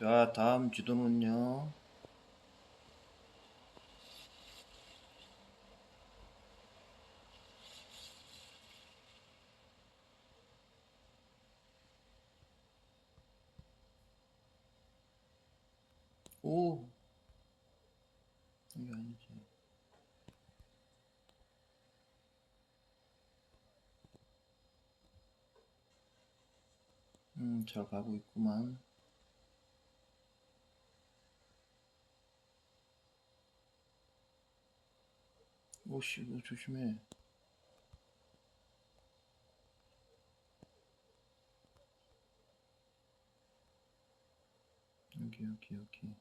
자, 다음 지도는요. 오, 이게 아니지. 음, 잘 가고 있구만. 오씨, 이거 조심해. 여기, 여기, 여기.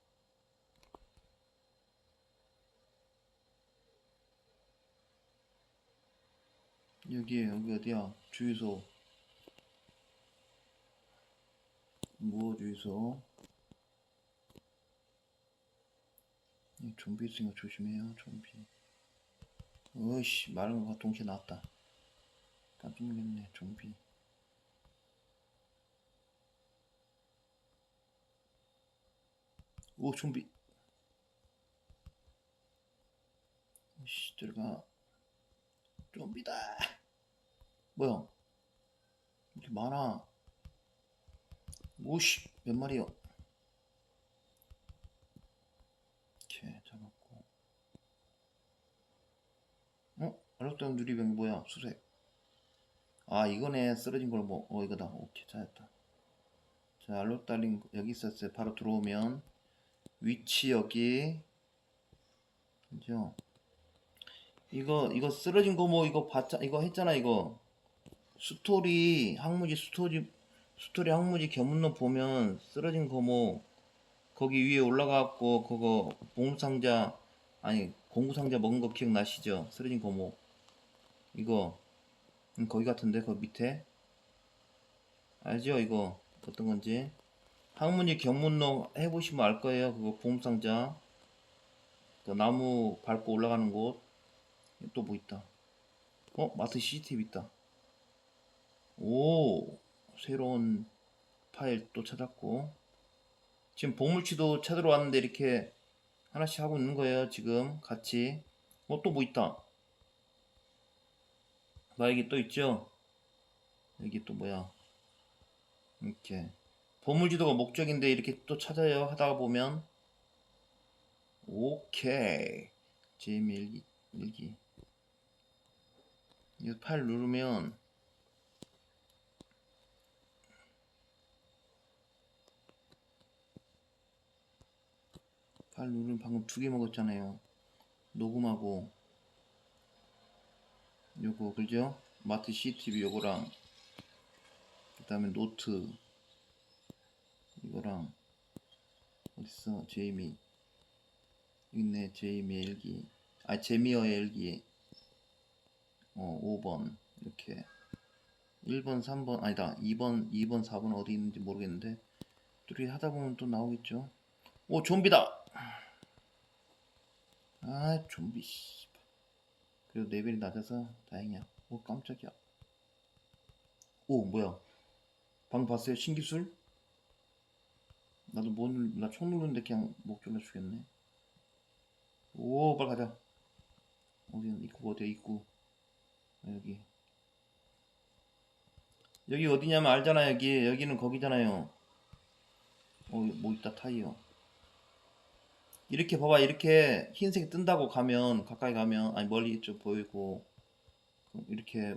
여기, 여기 어디야? 주유소. 뭐 주유소? 이 좀비 있으니까 조심해요, 좀비. 어이씨, 마른 거가 동시에 나왔다. 깜짝 놀랐네, 좀비. 오, 좀비. 씨, 들어가. 좀비다. 뭐야? 이렇게 많아. 오씨, 몇 마리요? 이렇게 잡았고. 어? 알록달록 누리병이 뭐야? 수색. 아, 이거네. 쓰러진 걸 뭐, 어, 이거다. 오케이, 찾았다. 자, 알록 달린 여기 있었어요. 바로 들어오면. 위치 여기. 그죠? 이거, 이거 쓰러진 거 뭐, 이거 봤자, 이거 했잖아, 이거. 스토리, 항무지, 스토리, 스토리 항무지 견문록 보면 쓰러진 거 뭐, 거기 위에 올라가갖고, 그거, 보물상자, 아니, 공구상자 먹은 거 기억나시죠? 쓰러진 거목. 이거, 음, 거기 같은데, 그 밑에. 알죠? 이거, 어떤 건지. 항문지 견문록 해보시면 알 거예요. 그거 보물상자. 그 나무 밟고 올라가는 곳. 또 뭐 있다. 어? 마트 CCTV 있다. 오, 새로운 파일 또 찾았고. 지금 보물치도 찾으러 왔는데 이렇게 하나씩 하고 있는 거예요. 지금 같이. 어, 또 뭐 있다. 나 여기 또 있죠? 여기 또 뭐야. 이렇게. 보물지도가 목적인데 이렇게 또 찾아요. 하다가 보면. 오케이. 재미 일기. 이 파일 누르면 파일 누르면 방금 두 개 먹었잖아요. 녹음하고 요거 그죠? 마트 CCTV 요거랑 그 다음에 노트 이거랑 어딨어? 제이미. 있네 제이미 일기. 아 제미어의 일기. 어 5번. 이렇게. 1번 3번 아니다. 2번 2번 4번 어디 있는지 모르겠는데. 둘이 하다 보면 또 나오겠죠? 오 좀비다! 아 좀비 씨 그래도 레벨이 낮아서 다행이야. 오 깜짝이야. 오 뭐야? 방금 봤어요? 신기술? 나도 뭐나총 누르는데 그냥 목 졸라 죽겠네. 오 빨리 가자. 어디 입구 어디야? 입구. 아, 여기. 여기 어디냐면 알잖아 여기. 여기는 거기잖아요. 어뭐 있다 타이어 이렇게 봐봐 이렇게 흰색이 뜬다고 가면 가까이 가면 아니 멀리 좀 보이고 이렇게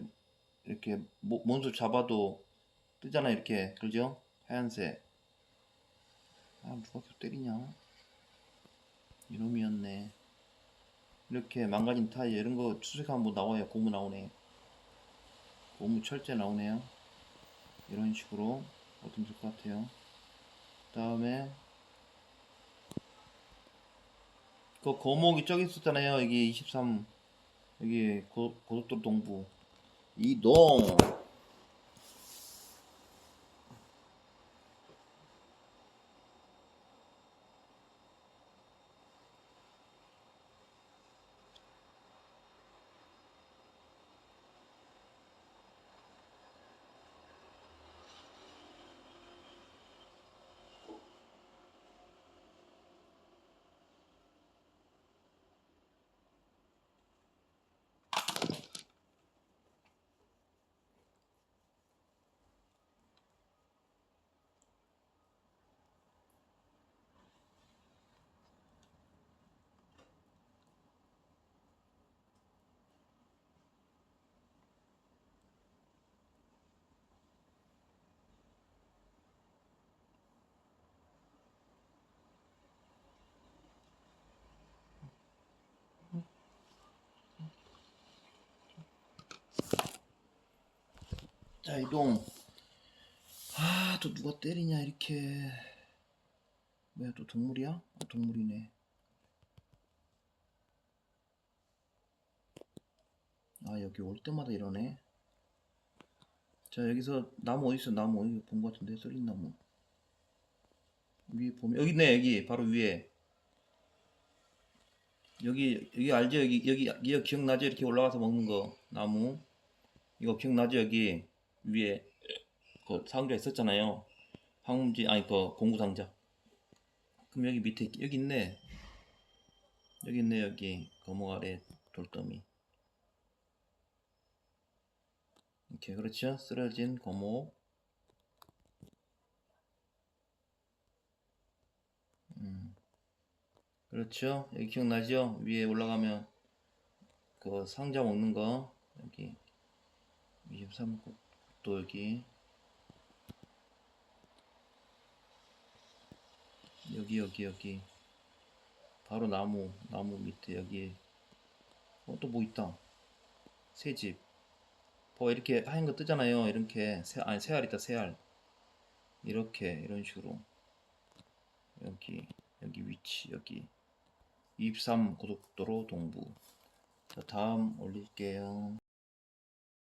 이렇게 모- 몬스터 잡아도 뜨잖아 이렇게. 그죠? 하얀색. 아 누가 계속 때리냐? 이놈이었네. 이렇게 망가진 타이어 이런 거 추색하면 뭐 나와요? 고무 나오네. 고무 철제 나오네요. 이런 식으로 어떻게 될것 같아요. 그 다음에 그 거목이 저기 있었잖아요. 여기 23 여기 고, 고속도로 동부. 이동 자 이동. 아 또 누가 때리냐 이렇게. 뭐야 또 동물이야? 아, 동물이네. 아 여기 올 때마다 이러네. 자 여기서 나무 어디 있어? 나무. 어디 본것 같은데 썰린 나무. 위에 보면 여기 있네 여기. 바로 위에. 여기 여기 알죠? 여기 여기 기억나죠? 이렇게 올라가서 먹는 거. 나무. 이거 기억나죠? 여기 위에 그 상자 있었잖아요. 황금지 아니 그 공구 상자. 그럼 여기 밑에 여기 있네. 여기 있네 여기. 거목 아래 돌더미. 이렇게 그렇죠? 쓰러진 거목. 음. 그렇죠? 여기 기억나죠? 위에 올라가면 그 상자 먹는 거. 여기. 23 도 여기. 여기 여기 여기. 바로 나무 나무 밑에 여기. 어 또 뭐 있다. 새집. 뭐 이렇게 하얀 거 뜨잖아요. 이렇게. 새 아니 새알 있다 새알. 이렇게 이런 식으로. 여기 여기 위치 여기. 23 고속도로 동부. 자 다음 올릴게요